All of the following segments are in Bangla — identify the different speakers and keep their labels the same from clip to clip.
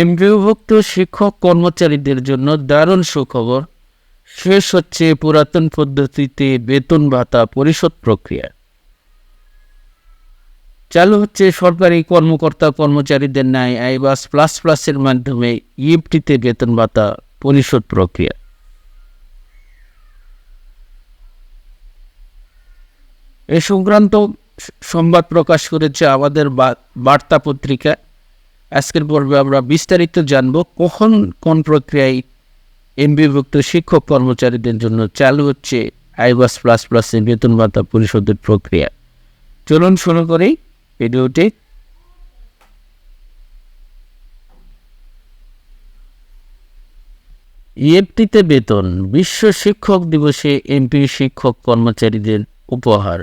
Speaker 1: এমপিওভুক্ত শিক্ষক কর্মচারীদের জন্য দারুণ সুখবর। শেষ হচ্ছে পুরাতন পদ্ধতিতে বেতন ভাতা পরিশোধ প্রক্রিয়া। চালু হচ্ছে সরকারি কর্মকর্তা কর্মচারীদের ন্যায় আইবাস প্লাস প্লাসের মাধ্যমে ইএফটিতে বেতন ভাতা পরিশোধ প্রক্রিয়া। এ সংক্রান্ত সংবাদ প্রকাশ করেছে আমাদের বার্তা পত্রিকা। আজকের পর্বে আমরা বিস্তারিত জানব কখন কোন প্রক্রিয়ায় এমবিভুক্ত শিক্ষক কর্মচারীদের জন্য চালু হচ্ছে আইবাস প্লাস প্লাসের বেতন ভাতা পরিশোধের প্রক্রিয়া। চলুন শুরু করি ভিডিওটি। ইএফটিতে বেতন, বিশ্ব শিক্ষক দিবসে এমপি শিক্ষক কর্মচারীদের উপহার।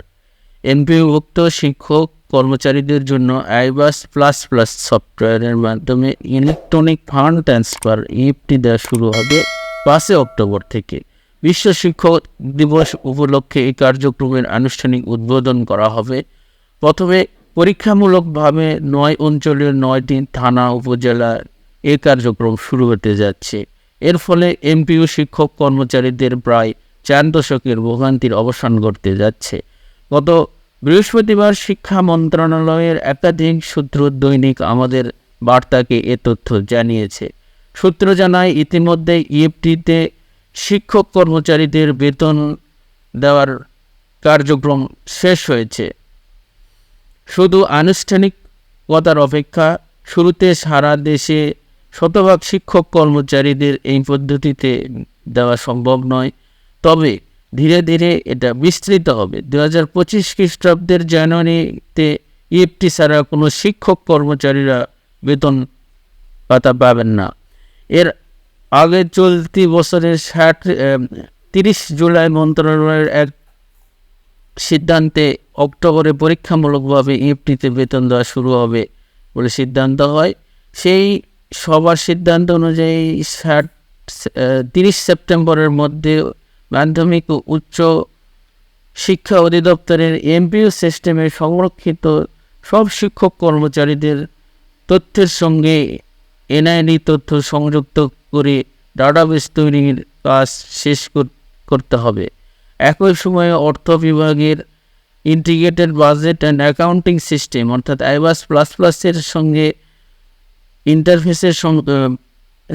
Speaker 1: এমপিভুক্ত শিক্ষক কর্মচারীদের জন্য আইবাস প্লাস প্লাস সফটওয়্যারের মাধ্যমে ইলেকট্রনিক ফান্ড ট্রান্সফার ইএফটি দেওয়া শুরু হবে পাঁচই অক্টোবর থেকে। বিশ্ব শিক্ষক দিবস উপলক্ষে এই কার্যক্রমের আনুষ্ঠানিক উদ্বোধন করা হবে। প্রথমে পরীক্ষামূলকভাবে নয় অঞ্চলের নয়টি থানা, উপজেলা এ কার্যক্রম শুরু হতে যাচ্ছে। এর ফলে এমপিও শিক্ষক কর্মচারীদের প্রায় চার দশকের ভোগান্তির অবসান ঘটতে যাচ্ছে। গত বৃহস্পতিবার শিক্ষা মন্ত্রণালয়ের একাধিক সূত্র দৈনিক আমাদের বার্তাকে এ তথ্য জানিয়েছে। সূত্র জানায়, ইতিমধ্যে ইএফটিতে শিক্ষক কর্মচারীদের বেতন দেওয়ার কার্যক্রম শেষ হয়েছে। শুধু আনুষ্ঠানিকতার অপেক্ষা, শুরুতে সারা দেশে শতভাগ শিক্ষক কর্মচারীদের এই পদ্ধতিতে দেওয়া সম্ভব নয়। তবে ধীরে ধীরে এটা বিস্তৃত হবে। দু হাজার পঁচিশ খ্রিস্টাব্দের জানুয়ারিতে ইএফটি ছাড়া কোনো শিক্ষক কর্মচারীরা বেতন ভাতা পাবেন না। এর আগে চলতি বছরের ষাট তিরিশ জুলাই মন্ত্রণালয়ের এক সিদ্ধান্তে অক্টোবরে পরীক্ষামূলকভাবে ইএফটিতে বেতন দেওয়া শুরু হবে বলে সিদ্ধান্ত হয়। সেই সবার সিদ্ধান্ত অনুযায়ী ষাট তিরিশ সেপ্টেম্বরের মধ্যে মাধ্যমিক ও উচ্চ শিক্ষা অধিদপ্তরের এমপিও সিস্টেমে সংরক্ষিত সব শিক্ষক কর্মচারীদের তথ্যের সঙ্গে এনআইডি তথ্য সংযুক্ত করে ডাটাবেস তৈরির কাজ শেষ কর- করতে হবে। একই সময়ে অর্থ বিভাগের integrated budget and accounting system অর্থাৎ আইবাস প্লাস প্লাসের সঙ্গে ইন্টারফেসের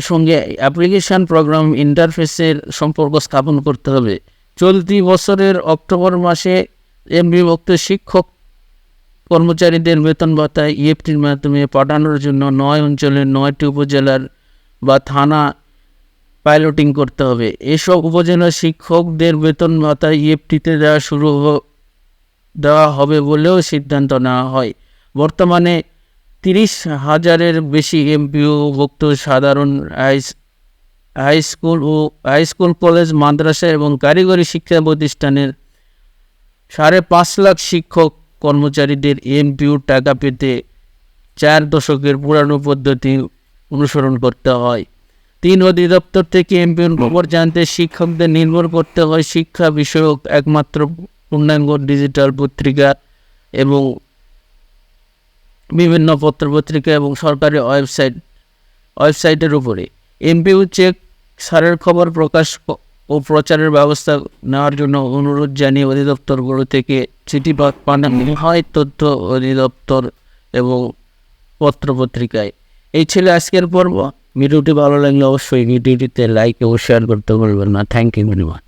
Speaker 1: সঙ্গে অ্যাপ্লিকেশন প্রোগ্রাম ইন্টারফেসের সম্পর্ক স্থাপন করতে হবে। চলতি বছরের অক্টোবর মাসে এম বিভক্ত শিক্ষক কর্মচারীদের বেতন ভাতা ইএফটির মাধ্যমে পাঠানোর জন্য নয় অঞ্চলের নয়টি উপজেলার বা থানা পাইলটিং করতে হবে। এসব উপজেলা শিক্ষকদের বেতন ভাতা ইএফটিতে দেওয়া শুরু দেওয়া হবে বলেও সিদ্ধান্ত নেওয়া হয়। বর্তমানে তিরিশ হাজারের বেশি এমপিওভুক্ত সাধারণ হাই স্কুল ও হাই স্কুল, কলেজ, মাদ্রাসা এবং কারিগরি শিক্ষা প্রতিষ্ঠানের সাড়ে পাঁচ লাখ শিক্ষক কর্মচারীদের এমপিও টাকা পেতে চার দশকের পুরানো পদ্ধতি অনুসরণ করতে হয়। তিন অধিদপ্তর থেকে এমপিওর খবর জানতে শিক্ষকদের নির্ভর করতে হয় শিক্ষা বিষয়ক একমাত্র পূর্ণাঙ্গ ডিজিটাল পত্রিকা এবং বিভিন্ন পত্রপত্রিকা এবং সরকারি ওয়েবসাইট, ওয়েবসাইটের উপরে। এমপিউ চেক সারের খবর প্রকাশ ও প্রচারের ব্যবস্থা নেওয়ার জন্য অনুরোধ জানিয়ে অধিদপ্তরগুলো থেকে চিঠি পাঠানো হয় তথ্য অধিদপ্তর এবং পত্রপত্রিকায়। এই ছিল আজকের পর্ব। ভিডিওটি ভালো লাগলে অবশ্যই ভিডিওটিতে লাইক ও শেয়ার করতে ভুলবেন না। Thank you very much